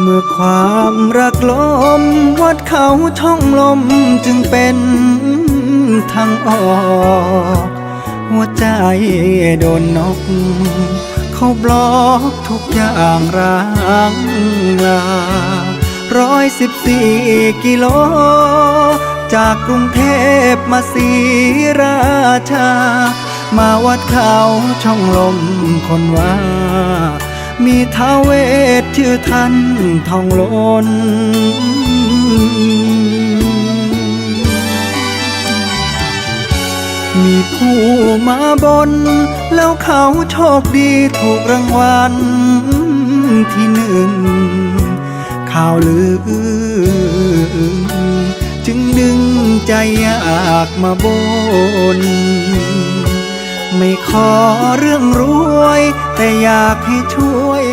เมื่อความรักลมวัดเขาช่องลมจึงเป็นทางออกหัวใจโดนนก เขาบล็อกทุกอย่างร้างลาร้อยสิบสี่กิโล จากกรุงเทพมาศรีราชา มาวัดเขาช่องลมคนว่า มีท้าวเวทชื่อท่านทองหลนมีผู้มาบน แล้วเขาโชคดีถูกรางวัลที่หนึ่ง ข่าวลือ จึงดึงใจอยากมาบน ไม่ขอเรื่องรวย แต่อยากให้ช่วย